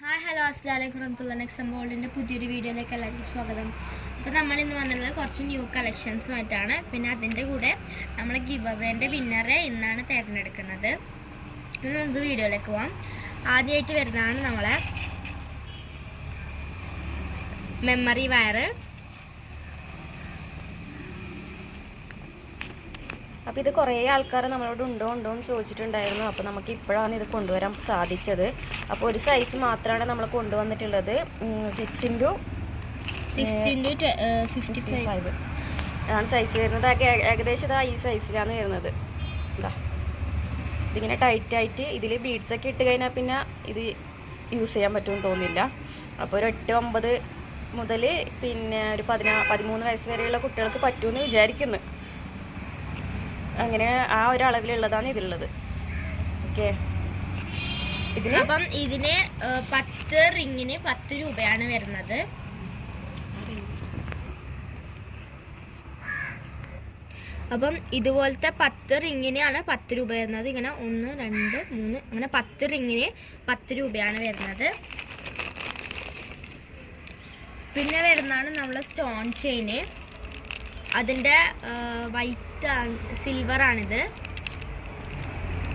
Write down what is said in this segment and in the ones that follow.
Hi hello അസ്ലാം വലൈക്കും Rahmatullah next വേൾഡിന്റെ പുതിയൊരു വീഡിയോയിലേക്ക് എല്ലാവർക്കും സ്വാഗതം. അപ്പോൾ നമ്മൾ ഇന്ന് വന്നിട്ടുള്ളത് കുറച്ച് ന്യൂ കളക്ഷൻസുമായിട്ടാണ് പിന്നെ അതിന്റെ കൂടെ നമ്മൾ ഗിവ് അവേന്റെ വിന്നറെ ഇന്നാണ് തിരഞ്ഞെടുക്കുന്നത്. ഇന്ന് നമുക്ക് വീഡിയോയിലേക്ക് പോവാം. ആദ്യമായിട്ട് വരുന്നതാണ് നമ്മളെ മെമ്മറി വയറ് അപ്പോൾ ഇത് കുറേ ആൾക്കാർ നമ്മളോട് ഉണ്ടോ ഉണ്ടോ എന്ന് ചോദിച്ചിട്ടുണ്ടായിരുന്നു. അപ്പോൾ നമുക്ക് ഇപ്പോഴാണ് ഇത് കൊണ്ടുവരാൻ സാധിച്ചത്. അപ്പോൾ ഒരു സൈസ് മാത്രമാണ് നമ്മൾ കൊണ്ടുവന്നിട്ടുള്ളത്. Six into six into fifty അതാണ് സൈസ് വരുന്നത്. ഏകദേശം ഇതാ ഈ സൈസിലാണ് വരുന്നത്. ഇതാ ഇതിങ്ങനെ ടൈറ്റായിട്ട് ഇതിൽ ബീഡ്സൊക്കെ ഇട്ട് കഴിഞ്ഞാൽ പിന്നെ ഇത് യൂസ് ചെയ്യാൻ പറ്റുമെന്ന് തോന്നില്ല. അപ്പോൾ ഒരു എട്ട് ഒമ്പത് മുതൽ പിന്നെ ഒരു പതിനാ പതിമൂന്ന് വയസ്സ് വരെയുള്ള കുട്ടികൾക്ക് പറ്റുമെന്ന് വിചാരിക്കുന്നു. അങ്ങനെ ആ ഒരു അളവിലുള്ളതാണ് ഇതിലുള്ളത്. ഓക്കെ ഇതിന് അപ്പം ഇതിന് പത്ത് റിങ്ങിന് പത്ത് രൂപയാണ് വരുന്നത്. അപ്പം ഇതുപോലത്തെ പത്ത് റിങ്ങിനാണ് പത്ത് രൂപ വരുന്നത്. ഇങ്ങനെ ഒന്ന് രണ്ട് മൂന്ന് അങ്ങനെ പത്ത് റിങ്ങിന് പത്ത് രൂപയാണ് വരുന്നത്. പിന്നെ വരുന്നതാണ് നമ്മളെ സ്റ്റോൺ ചെയിന്. അതിന്റെ വൈറ്റ് സിൽവർ ആണിത്.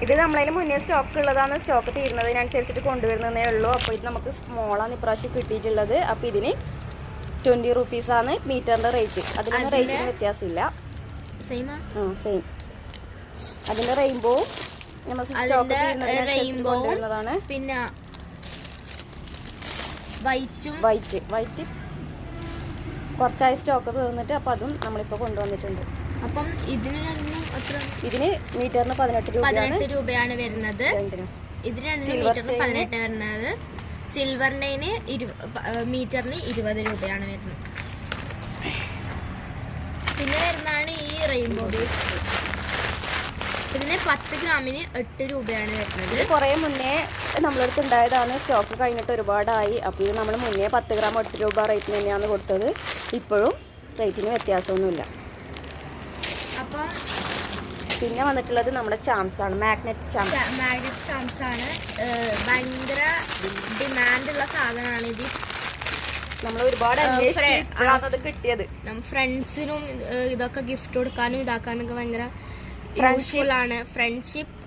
ഇത് നമ്മളതിൽ മുന്നേ സ്റ്റോക്ക് ഉള്ളതാണ്. സ്റ്റോക്ക് തീരുന്നതിനനുസരിച്ചിട്ട് കൊണ്ടുവരുന്നതേ ഉള്ളൂ. അപ്പോൾ ഇത് നമുക്ക് സ്മോളാണ് ഇപ്രാവശ്യം കിട്ടിയിട്ടുള്ളത്. അപ്പോൾ ഇതിന് ട്വന്റി റുപ്പീസാണ് മീറ്ററിന്റെ റേറ്റ് അതിന്റെ റേറ്റിന് വ്യത്യാസമില്ല. സെയിം അതിന്റെ റെയിൻബോ നമ്മൾ സ്റ്റോക്ക് തീരുന്നതിനനുസരിച്ച് പിന്നെ വൈറ്റും വൈറ്റ് വൈറ്റ് കുറച്ചായി സ്റ്റോക്ക് തീർന്നിട്ട് അപ്പോൾ അതും നമ്മളിപ്പോൾ കൊണ്ടുവന്നിട്ടുണ്ട്. അപ്പം ഇതിന് രണ്ടിനും എത്ര? ഇതിന് മീറ്ററിന് പതിനെട്ട് രൂപയാണ്. പതിനെട്ട് രൂപയാണ് വരുന്നത്. ഇതിന് രണ്ടിനും മീറ്ററിന്. പതിനെട്ട് വരുന്നത്. സിൽവറിന് ഇരു മീറ്ററിന് ഇരുപത് രൂപയാണ് വരുന്നത്. പിന്നെ വരുന്നതാണ് ഈ റെയിൻബോ ബീഡ്സ് ഇതിന് പത്ത് ഗ്രാമിന് എട്ട് രൂപയാണ് വരുന്നത്. കുറേ മുന്നേ നമ്മളടുത്ത് ഉണ്ടായതാണ്. സ്റ്റോക്ക് കഴിഞ്ഞിട്ട് ഒരുപാടായി. അപ്പോൾ ഇത് നമ്മൾ മുന്നേ പത്ത് ഗ്രാം എട്ട് രൂപ റേറ്റിന് തന്നെയാണ് കൊടുത്തത്. ഇപ്പോഴും റേറ്റിന് വ്യത്യാസമൊന്നുമില്ല. അപ്പോൾ പിന്നെ വന്നിട്ടുള്ളത് നമ്മുടെ ചാംസ് ആണ്. മാഗ്നറ്റ് ചാംസ് മാഗ്നറ്റ് ചാംസ് ആണ്. ഭയങ്കര ഡിമാൻഡുള്ള സാധനമാണ് ഇത്. നമ്മൾ ഒരുപാട് കിട്ടിയത്. ഫ്രണ്ട്സിനും ഇതൊക്കെ ഗിഫ്റ്റ് കൊടുക്കാനും ഇതാക്കാനൊക്കെ ഭയങ്കര. യൂസ്ഫുൾ ആണ്. ഫ്രണ്ട്ഷിപ്പ്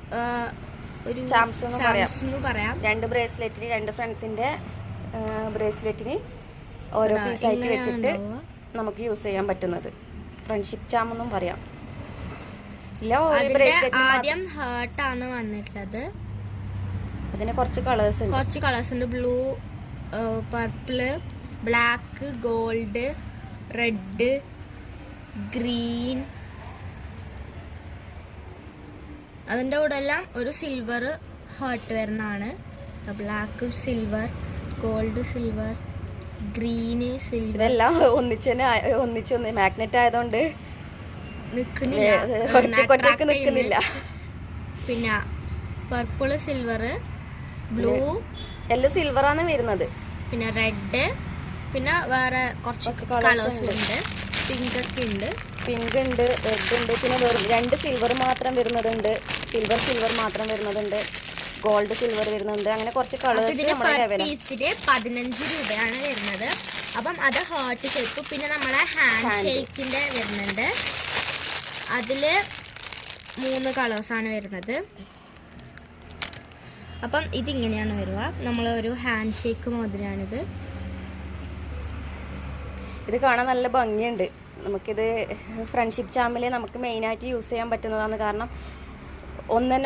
ഒരു ചാംസ് എന്ന് പറയാം. രണ്ട് ബ്രേസ്ലെറ്റിന് രണ്ട് ഫ്രണ്ട്സിന്റെ ബ്രേസ്ലെറ്റിന് ഓരോ പീസായിട്ട് വെച്ചിട്ട് നമുക്ക് യൂസ് ചെയ്യാൻ പറ്റുന്നത്. ഫ്രണ്ട്ഷിപ്പ് ചാം എന്നും പറയാം. ആദ്യം ഹേർട്ട് ആണ് വന്നിട്ടുള്ളത്. അതിന് കുറച്ച് കളേഴ്സ് ഉണ്ട്. കുറച്ച് കളേഴ്സ് ഉണ്ട്. Blue purple black gold red green അതിന്റെ കൂടെ എല്ലാം ഒരു സിൽവർ ഹേർട്ട് വരുന്നതാണ്. Black silver gold silver green silver എല്ലാം ഒന്നിച്ച് ഒന്നിച്ചൊന്ന് മാഗ്നറ്റ് ആയതുകൊണ്ട് നിൽക്കുന്നില്ല പിന്നെ പർപ്പിൾ സിൽവർ ബ്ലൂ എല്ലാം സിൽവർ ആണ് വരുന്നത്. പിന്നെ റെഡ് പിന്നെ വേറെ കുറച്ച് കളേഴ്സ് ഉണ്ട്. പിങ്ക് ഒക്കെ ഉണ്ട് പിങ്ക് ഉണ്ട് റെഡ് ഉണ്ട് പിന്നെ വെറും രണ്ട് സിൽവർ മാത്രം വരുന്നതുണ്ട്. സിൽവർ സിൽവർ മാത്രം വരുന്നതുണ്ട്. ഗോൾഡ് സിൽവർ വരുന്നുണ്ട് അങ്ങനെ കുറച്ച് കളേഴ്സ് പതിനഞ്ച് രൂപയാണ് വരുന്നത്. അപ്പം അത് ഹാർട്ട് ഷേപ്പ് പിന്നെ നമ്മളെ ഹാൻഡ്. ഷേക്കിന്റെ വരുന്നുണ്ട്. അതിൽ മൂന്ന് കളേഴ്സ് ആണ് വരുന്നത്. അപ്പം ഇതിങ്ങനെയാണ് വരുക. നമ്മൾ ഒരു ഹാൻഡ് ഷേക്ക് മോതിരാണിത് ഇത് കാണാൻ നല്ല ഭംഗിയുണ്ട്. നമുക്കിത് ഫ്രണ്ട്ഷിപ്പ് ചാമ്പിൽ നമുക്ക് മെയിനായിട്ട് യൂസ് ചെയ്യാൻ പറ്റുന്നതാണ്. കാരണം ഒന്നെ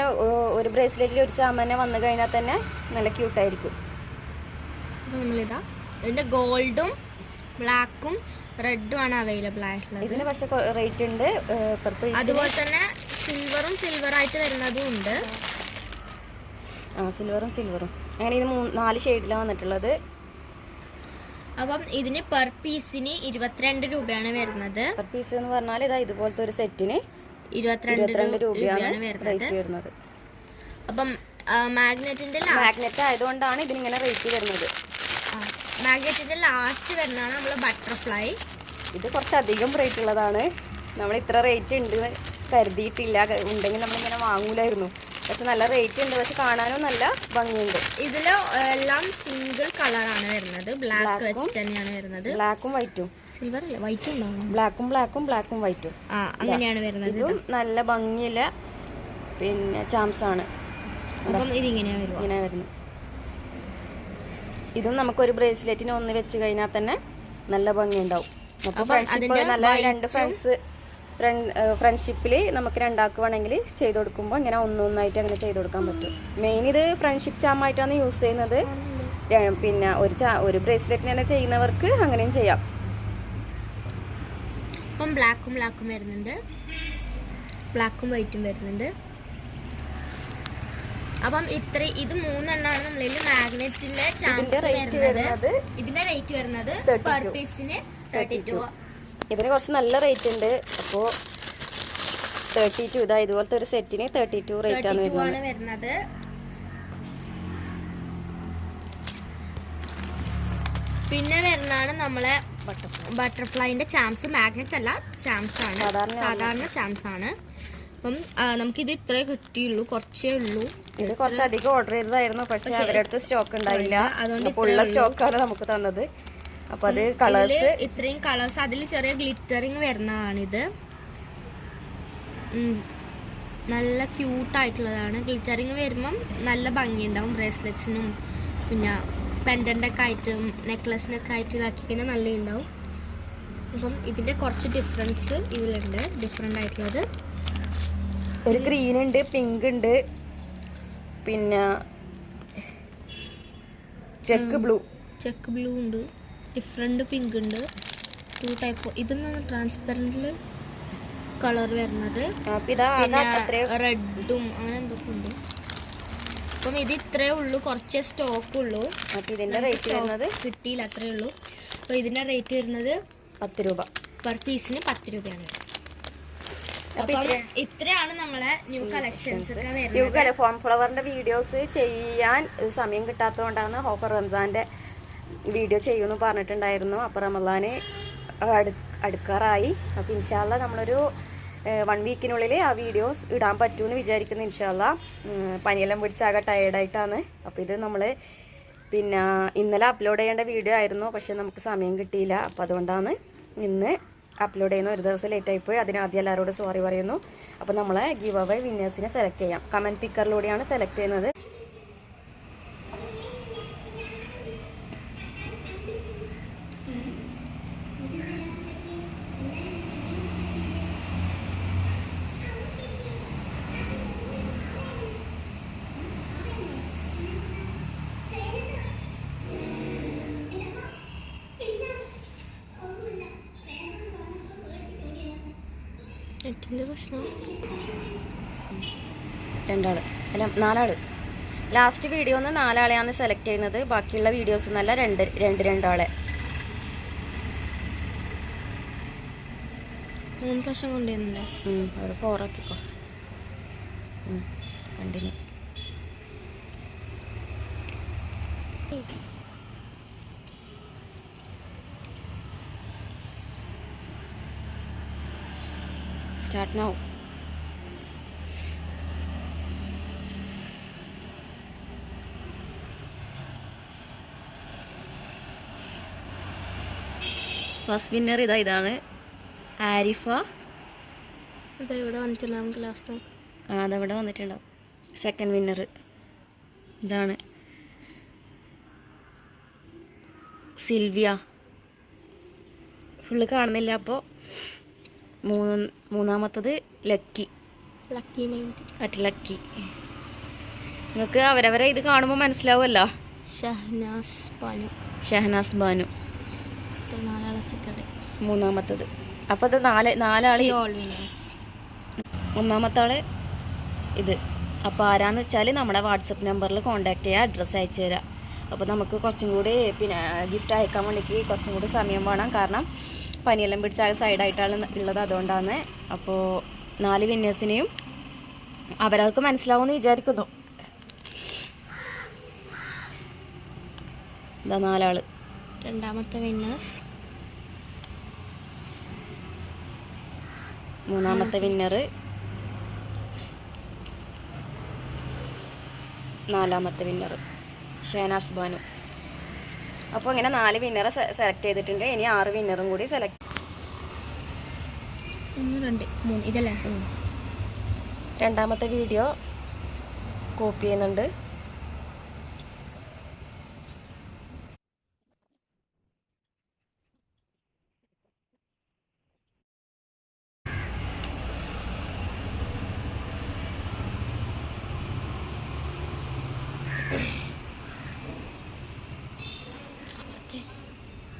ഒരു ബ്രേസ്ലെറ്റിൽ ഒരു ചാമ്പ് തന്നെ വന്നു കഴിഞ്ഞാൽ തന്നെ നല്ല ക്യൂട്ടായിരിക്കും നമ്മളിതാ ഇതിന്റെ ഗോൾഡും ബ്ലാക്കും റെഡും ആണ് അവൈലബിൾ ആയിട്ടുള്ളത്. ഇതിന് പക്ഷെ റേറ്റ് ഉണ്ട്. അതുപോലെ തന്നെ സിൽവറും സിൽവർ ആയിട്ട് വരുന്നതും ഉണ്ട്. ആ സിൽവറും സിൽവറും അങ്ങനെ ഇത് മൂന്ന് നാല് ഷെയ്ഡിലാണ് വന്നിട്ടുള്ളത്. അപ്പം ഇതിന് പെർ പീസിന് ഇരുപത്തിരണ്ട് രൂപയാണ് വരുന്നത്. പെർ പീസ് എന്ന് പറഞ്ഞാൽ ഇതാ ഇതുപോലത്തെ ഒരു സെറ്റിന് ഇരുപത്തിരണ്ട് രൂപയാണ് വരുന്നത്. അപ്പം മാഗ്നറ്റിന്റെ മാഗ്നറ്റ് ആയതുകൊണ്ടാണ് ഇതിനിങ്ങനെ റേറ്റ് വരുന്നത്. മാഗ്നറ്റിന്റെ ലാസ്റ്റ് വരുന്നതാണ് നമ്മൾ ബട്ടർഫ്ലൈ ഇത് കുറച്ചധികം റേറ്റ് ഉള്ളതാണ്. നമ്മൾ ഇത്ര റേറ്റ് ഉണ്ട് കരുതിയിട്ടില്ല. ഉണ്ടെങ്കിൽ നമ്മളിങ്ങനെ വാങ്ങൂലായിരുന്നു. പക്ഷെ നല്ല റേറ്റ് ഉണ്ട് പക്ഷെ കാണാനും നല്ല ഭംഗിയുണ്ട്. ഇതിൽ എല്ലാം സിംഗിൾ കളറാണ് വരുന്നത്. ബ്ലാക്ക് വെച്ച് തന്നെയാണ് വരുന്നത്. ബ്ലാക്കും വൈറ്റും സിൽവർ അല്ലേ? വൈറ്റ് ബ്ലാക്കും ബ്ലാക്കും ബ്ലാക്കും വൈറ്റും ആ അങ്ങനെയാണ് വരുന്നത് ഇതും. നല്ല ഭംഗിയില്ല പിന്നെ ചാംസ് ആണ്. അപ്പം ഇതിങ്ങനെയാണ് ഒരു ഇങ്ങനെ വരുന്നത് ഇതും നമുക്കൊരു ബ്രേസ്ലെറ്റിന് ഒന്ന് വെച്ച് കഴിഞ്ഞാൽ തന്നെ നല്ല ഭംഗി ഉണ്ടാവും അപ്പം ഫ്രണ്ട്ഷിപ്പ് അതിന്റെ നല്ല രണ്ട് ഫ്രണ്ട്സ് ഫ്രണ്ട്ഷിപ്പിൽ നമുക്ക് രണ്ടാൾക്ക് വേണമെങ്കിൽ ചെയ്ത് കൊടുക്കുമ്പോൾ ഇങ്ങനെ ഒന്നൊന്നായിട്ട് അങ്ങനെ ചെയ്ത് കൊടുക്കാൻ പറ്റും. മെയിൻ ഇത് ഫ്രണ്ട്ഷിപ്പ് ചാമായിട്ടാണ് യൂസ് ചെയ്യുന്നത്. പിന്നെ ഒരു ചാ ഒരു ബ്രേസ്ലെറ്റ് തന്നെ ചെയ്യുന്നവർക്ക് അങ്ങനെയും ചെയ്യാം. അപ്പം ബ്ലാക്കും ബ്ലാക്കും വരുന്നുണ്ട്. ബ്ലാക്കും വൈറ്റും വരുന്നുണ്ട്. അപ്പം ഇത്ര ഇത് മൂന്നെണ്ണമാണ് നമ്മളിൽ മാഗ്നറ്റിന്റെ ചാൻസ് വരുന്നത്. ഇതിന്റെ റേറ്റ് വരുന്നത് 32. പെർ പീസിന് തേർട്ടി ടു ഇതിന് കുറച്ച് നല്ല റേറ്റ് ഉണ്ട്. അപ്പോൾ തേർട്ടി ടു ഇതാ ഇതുപോലത്തെ ഒരു സെറ്റിന് തേർട്ടി ടു റേറ്റ് ആണ് വരുന്നത്. പിന്നെ വരുന്നതാണ് നമ്മളെ ബട്ടർഫ്ലൈന്റെ ചാംസ് മാഗ്നറ്റ് അല്ല ചാംസ് ആണ്. സാധാരണ ചാംസ് ആണ്. അപ്പം നമുക്കിത് ഇത്രേ കിട്ടിയുള്ളൂ കുറച്ചേ ഉള്ളൂ. ഇത് കുറച്ചധികം ഓർഡർ ചെയ്തതായിരുന്നു പക്ഷെ അവരടുത്ത് അടുത്ത് സ്റ്റോക്ക് ഉണ്ടായില്ല അതുകൊണ്ട് ഉള്ള സ്റ്റോക്കാണ് നമുക്ക് തന്നത്. അപ്പൊ അത് കളേഴ്സ് ഇത്രയും കളേഴ്സ് അതിൽ ചെറിയ ഗ്ലിറ്ററിങ് വരുന്നതാണിത്. നല്ല ക്യൂട്ടായിട്ടുള്ളതാണ് ഗ്ലിറ്ററിങ് വരുമ്പം നല്ല ഭംഗിയുണ്ടാവും ബ്രേസ്ലെറ്റ്സിനും പിന്നെ പെൻഡന്റൊക്കെ ആയിട്ടും നെക്ലസിനൊക്കെ ആയിട്ട് ഇതാക്കി കഴിഞ്ഞാൽ നല്ല ഉണ്ടാവും അപ്പം ഇതിന്റെ കുറച്ച് ഡിഫറൻസ് ഇതിലുണ്ട്. ഡിഫറെന്റ് ആയിട്ടുള്ളത്. ഒരു ഗ്രീൻ ഉണ്ട് പിങ്ക് ഉണ്ട്. പിന്നെ ചെക്ക് ബ്ലൂ ചെക്ക് ബ്ലൂ ഉണ്ട്. ഡിഫറെന്റ് പിങ്ക് ഉണ്ട്. ടു ടൈപ്പ് ഇതെന്നാണ് ട്രാൻസ്പെറന്റിൽ കളർ വരുന്നത്. പിന്നെ റെഡും അങ്ങനെ എന്തൊക്കെ ഉണ്ട്. അപ്പം ഇത് ഇത്രേ ഉള്ളൂ. കുറച്ചേ സ്റ്റോക്ക് ഉള്ളൂ. അപ്പൊ ഇതിന്റെ റേറ്റ് വരുന്നത് stock കിട്ടിയില്ല അത്രേ ഉള്ളൂ. അപ്പോൾ ഇതിന്റെ റേറ്റ് വരുന്നത് പത്ത് രൂപ. പെർ പീസിന് പത്ത് രൂപയാണ്. അപ്പൊ ഇത്രയാണ് നമ്മളെ ന്യൂ കളക്ഷൻസ് യുഗല ഫോം ഫ്ലവറിന്റെ വീഡിയോസ് ചെയ്യാൻ സമയം കിട്ടാത്തതുകൊണ്ടാണ് ഹോഫർ റംസാന്റെ വീഡിയോ ചെയ്യുമെന്ന് പറഞ്ഞിട്ടുണ്ടായിരുന്നു. അപ്പോൾ റമദാന് അടു അടുക്കാറായി. അപ്പോൾ ഇൻഷാല്ല നമ്മളൊരു വൺ വീക്കിനുള്ളിൽ ആ വീഡിയോസ് ഇടാൻ പറ്റുമെന്ന് വിചാരിക്കുന്നു ഇൻഷാല്ല പനിയെല്ലാം പിടിച്ചാകെ ടയേർഡായിട്ടാണ് അപ്പോൾ ഇത് നമ്മൾ പിന്നെ ഇന്നലെ അപ്ലോഡ് ചെയ്യേണ്ട വീഡിയോ ആയിരുന്നു. പക്ഷെ നമുക്ക് സമയം കിട്ടിയില്ല. അപ്പോൾ അതുകൊണ്ടാണ് ഇന്ന് അപ്ലോഡ് ചെയ്യുന്ന ഒരു ദിവസം ലേറ്റ് ആയിപ്പോയി അതിന് ആദ്യം എല്ലാവരോടും സോറി പറയുന്നു. അപ്പോൾ നമ്മളെ ഗീവ് അവേ വിന്നേഴ്സിനെ സെലക്ട് ചെയ്യാം. കമന്റ് പിക്കറിലൂടെയാണ് സെലക്ട് ചെയ്യുന്നത്. നെറ്റിന്റെ പ്രശ്നം? രണ്ടാൾ. അല്ല നാലാൾ. ലാസ്റ്റ് വീഡിയോ ഒന്ന് നാലാളെയാണ് സെലക്ട് ചെയ്യുന്നത്. ബാക്കിയുള്ള വീഡിയോസ് എന്നല്ല രണ്ട് രണ്ട് രണ്ടാളെ. മൂന്ന് പ്രാവശ്യം ഒരു four ആക്കിക്കോ. Continue start now. First winner ഇതാ ഇതാണ്. ആരിഫ. ഇവിടെ വന്നിട്ടുണ്ടാവും നമുക്ക് ലാസ്റ്റ് ആ അതവിടെ വന്നിട്ടുണ്ടാവും. സെക്കൻഡ് വിന്നർ ഇതാണ്. സിൽവിയ. ഫുള്ള് കാണുന്നില്ല അപ്പോൾ മൂന്ന് മൂന്നാമത്തത് lucky. Lucky mind at lucky. നിങ്ങൾക്ക് അവരവരെ ഇത് കാണുമ്പോൾ മനസ്സിലാവുമല്ലോ? ഷഹനാസ് ബാനു. ഷഹനാസ് ബാനു. ഇത് നാലാളെ മൂന്നാമത്തത്. അപ്പോൾ അത് നാല് നാലാൾ വിനേഴ്സ് ഒന്നാമത്തെ ആൾ ഇത്. അപ്പോൾ ആരാന്ന് വെച്ചാൽ നമ്മുടെ വാട്സപ്പ് നമ്പറിൽ കോൺടാക്ട് ചെയ്യുക അഡ്രസ്സ് അയച്ചു തരാം. അപ്പോൾ നമുക്ക് കുറച്ചും കൂടി പിന്നെ ഗിഫ്റ്റ് അയക്കാൻ വേണ്ടിക്ക് കുറച്ചും കൂടി സമയം വേണം. കാരണം പനിയെല്ലാം പിടിച്ച ആ സൈഡായിട്ടാണ് ഉള്ളത് അതുകൊണ്ടാണ്. അപ്പോൾ നാല് വിന്നേഴ്സിനെയും അവരവർക്ക് മനസ്സിലാവുമെന്ന് വിചാരിക്കുന്നു. എന്താ നാലാൾ. രണ്ടാമത്തെ വിന്നേഴ്സ്. മൂന്നാമത്തെ വിന്നർ നാലാമത്തെ വിന്നർ ഷേനാസ് ബാനു. അപ്പോൾ ഇങ്ങനെ നാല് വിന്നറെ സെലക്ട് ചെയ്തിട്ടുണ്ട്. ഇനി ആറ് വിന്നറും കൂടി സെലക്ട് ഒന്ന് രണ്ട് മൂന്ന് ഇതല്ലേ? രണ്ടാമത്തെ വീഡിയോ കോപ്പി ചെയ്യുന്നുണ്ട്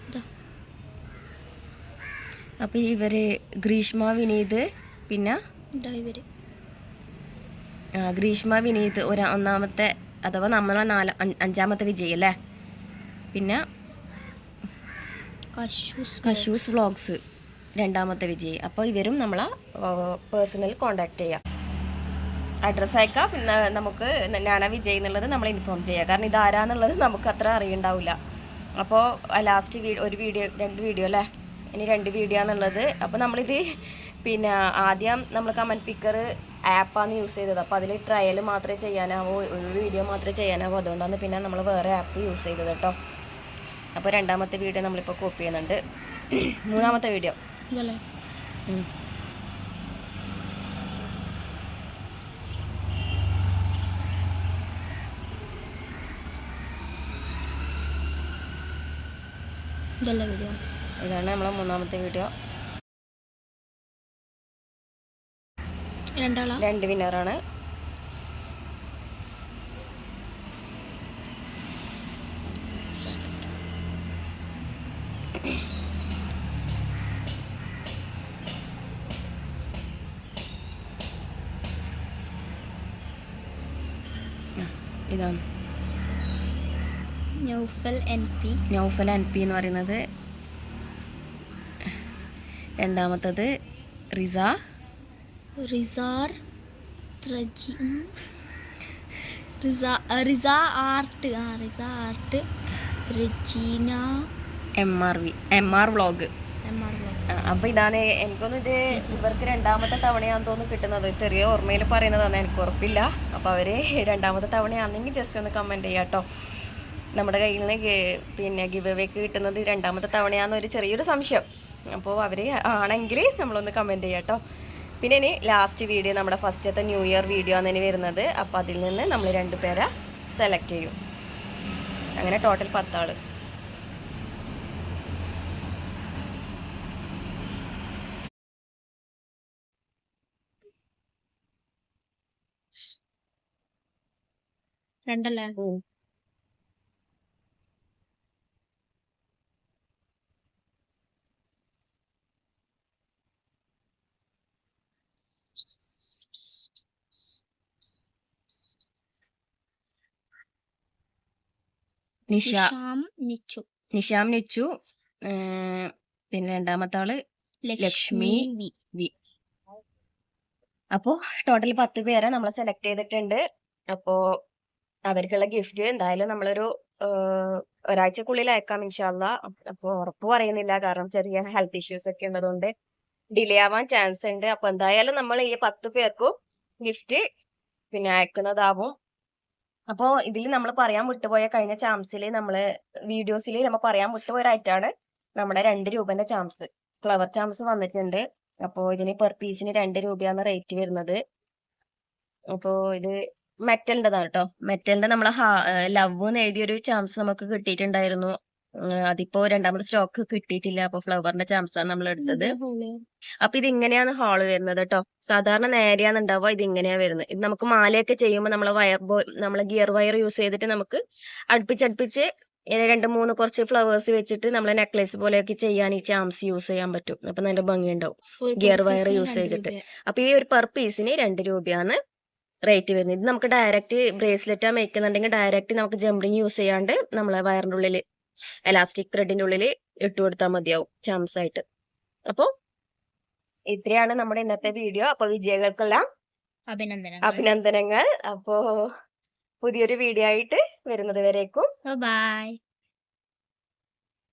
ഇതാ ഇവർ ഗ്രീഷ്മ വിനീത് പിന്നെ? ആ, ഗ്രീഷ്മ വിനീത് ഒരു ഒന്നാമത്തെ അഥവാ നമ്മളെ നാല അഞ്ചാമത്തെ വിജയ് അല്ലേ? പിന്നെ? കശൂസ് വ്ളോഗ്സ് രണ്ടാമത്തെ വിജയ്. അപ്പോൾ ഇവരും നമ്മളെ പേഴ്സണൽ കോണ്ടാക്ട് ചെയ്യാം. അഡ്രസ്സ് അയക്കാം പിന്നെ നമുക്ക് ഞാനാ വിജയ് എന്നുള്ളത് നമ്മൾ ഇൻഫോം ചെയ്യാം. കാരണം ഇതാരാന്നുള്ളത് നമുക്ക് അത്ര അറിയണ്ടാവില്ല. അപ്പോൾ ലാസ്റ്റ് വീഡിയോ ഒരു വീഡിയോ രണ്ട് വീഡിയോ അല്ലേ? ഇനി രണ്ട് വീഡിയോ എന്നുള്ളത് അപ്പോൾ നമ്മളിത് പിന്നെ ആദ്യം നമ്മൾ കമന്റ് പിക്കർ ആപ്പാണ് യൂസ് ചെയ്തത്. അപ്പോൾ അതിൽ ട്രയൽ മാത്രമേ ചെയ്യാനാവോ ഒരു വീഡിയോ മാത്രമേ ചെയ്യാനാവോ. അതുകൊണ്ടാണ് പിന്നെ നമ്മൾ വേറെ ആപ്പ് യൂസ് ചെയ്തത് കേട്ടോ അപ്പോൾ രണ്ടാമത്തെ വീഡിയോ നമ്മളിപ്പോൾ കോപ്പി ചെയ്യുന്നുണ്ട്. മൂന്നാമത്തെ വീഡിയോ ഇതല്ലേ? വീഡിയോ ഇതാണ് നമ്മളെ മൂന്നാമത്തെ വീഡിയോ രണ്ട് വിന്നറാണ് ഇതാണ്. Noufal N P Noufal N P എന്ന് പറയുന്നത് രണ്ടാമത്തത് റിസ. റിസാർ. റിസ ആർട്ട്. ആ Riza art. Regina M R V. M R vlog. അപ്പൊ ഇതാണ് എനിക്കൊന്നും ഇത് ഇവർക്ക് രണ്ടാമത്തെ തവണയാന്ന് തോന്നുന്നു കിട്ടുന്നത്. ചെറിയ ഓർമ്മയിൽ പറയുന്നതാണ് എനിക്ക് ഉറപ്പില്ല. അപ്പൊ അവർ രണ്ടാമത്തെ തവണയാണെങ്കിൽ ജസ്റ്റ് ഒന്ന് കമന്റ് ചെയ്യാട്ടോ നമ്മുടെ കയ്യിൽ നിന്ന് പിന്നെ ഗിവ് അവേക്ക് കിട്ടുന്നത് രണ്ടാമത്തെ തവണയാന്ന് ഒരു ചെറിയൊരു സംശയം. അപ്പോൾ അവർ ആണെങ്കിൽ നമ്മളൊന്ന് കമന്റ് ചെയ്യാം കേട്ടോ പിന്നെ ഇനി ലാസ്റ്റ് വീഡിയോ നമ്മുടെ ഫസ്റ്റത്തെ ന്യൂ ഇയർ വീഡിയോ ആണ് ഇനി വരുന്നത്. അപ്പോൾ അതിൽ നിന്ന് നമ്മൾ രണ്ട് പേരെ സെലക്ട് ചെയ്യും. അങ്ങനെ ടോട്ടൽ പത്താൾ. രണ്ടല്ലേ? നിഷ നിച്ചു. നിഷാം നിച്ചു പിന്നെ രണ്ടാമത്തെ ആൾ ലക്ഷ്മി വി. വി. അപ്പോ ടോട്ടൽ പത്ത് പേരെ നമ്മൾ സെലക്ട് ചെയ്തിട്ടുണ്ട്. അപ്പോ അവർക്കുള്ള ഗിഫ്റ്റ് എന്തായാലും നമ്മളൊരു ഒരാഴ്ചക്കുള്ളിൽ അയക്കാം ഇൻഷാല്ല അപ്പോൾ ഉറപ്പ് പറയുന്നില്ല. കാരണം ചെറിയ ഹെൽത്ത് ഇഷ്യൂസ് ഒക്കെ ഉള്ളതുകൊണ്ട് ഡിലേ ആവാൻ ചാൻസ് ഉണ്ട്. അപ്പൊ എന്തായാലും നമ്മൾ ഈ പത്ത് പേർക്കും ഗിഫ്റ്റ് പിന്നെ അയക്കുന്നതാവും. അപ്പോൾ ഇതിൽ നമ്മൾ പറയാൻ വിട്ടുപോയ കഴിഞ്ഞ ചാംസിൽ നമ്മൾ വീഡിയോസിൽ നമ്മൾ പറയാൻ വിട്ടുപോയ ഒരായിട്ടാണ് നമ്മുടെ രണ്ട് രൂപന്റെ ചാംസ് ഫ്ലവർ ചാംസ് വന്നിട്ടുണ്ട്. അപ്പോൾ ഇതിന് പെർ പീസിന് രണ്ട് രൂപയാണ് റേറ്റ് വരുന്നത്. അപ്പോ ഇത് മെറ്റലിന്റെതാണ് കേട്ടോ മെറ്റലിന്റെ നമ്മളെ ലവ് എന്ന് എഴുതിയൊരു ചാംസ് നമുക്ക് കിട്ടിയിട്ടുണ്ടായിരുന്നു. അതിപ്പോ രണ്ടാമത് സ്റ്റോക്ക് കിട്ടിയിട്ടില്ല. അപ്പൊ ഫ്ലവറിന്റെ ചാംസ് ആണ് നമ്മൾ എടുത്തത്. അപ്പൊ ഇത് ഇങ്ങനെയാണ് ഹാൾ വരുന്നത് കേട്ടോ സാധാരണ നേരെയാണുണ്ടാവുക ഇത് ഇങ്ങനെയാ വരുന്നത്. ഇത് നമുക്ക് മാലയൊക്കെ ചെയ്യുമ്പോൾ നമ്മളെ വയർ ബോ നമ്മളെ ഗിയർ വയർ യൂസ് ചെയ്തിട്ട് നമുക്ക് അടുപ്പിച്ചടുപ്പിച്ച് രണ്ട് മൂന്ന് കുറച്ച് ഫ്ലവേഴ്സ് വെച്ചിട്ട് നമ്മളെ നെക്ലേസ് പോലെയൊക്കെ ചെയ്യാൻ ഈ ചാംസ് യൂസ് ചെയ്യാൻ പറ്റും. അപ്പൊ നല്ല ഭംഗി ഉണ്ടാവും ഗിയർ വയർ യൂസ് ചെയ്തിട്ട്. അപ്പൊ ഈ ഒരു പെർ പീസിന് രണ്ട് രൂപയാണ് റേറ്റ് വരുന്നത്. ഇത് നമുക്ക് ഡയറക്റ്റ് ബ്രേസ്ലെറ്റ് ആ മേക്കുന്നുണ്ടെങ്കിൽ ഡയറക്റ്റ് നമുക്ക് ജംറിങ് യൂസ് ചെയ്യാണ്ട് നമ്മളെ വയറിന്റെ ഉള്ളിൽ എലാസ്റ്റിക് ത്രെഡിന്റെ ഉള്ളിൽ ഇട്ട് കൊടുത്താൽ മതിയാവും ചാംസ് ആയിട്ട്. അപ്പോ ഇത്രയാണ് നമ്മുടെ ഇന്നത്തെ വീഡിയോ അപ്പൊ വിജയകൾക്കെല്ലാം അഭിനന്ദനം അഭിനന്ദനങ്ങൾ. അപ്പോ പുതിയൊരു വീഡിയോ ആയിട്ട് വരുന്നത് വരേക്കും. ബൈ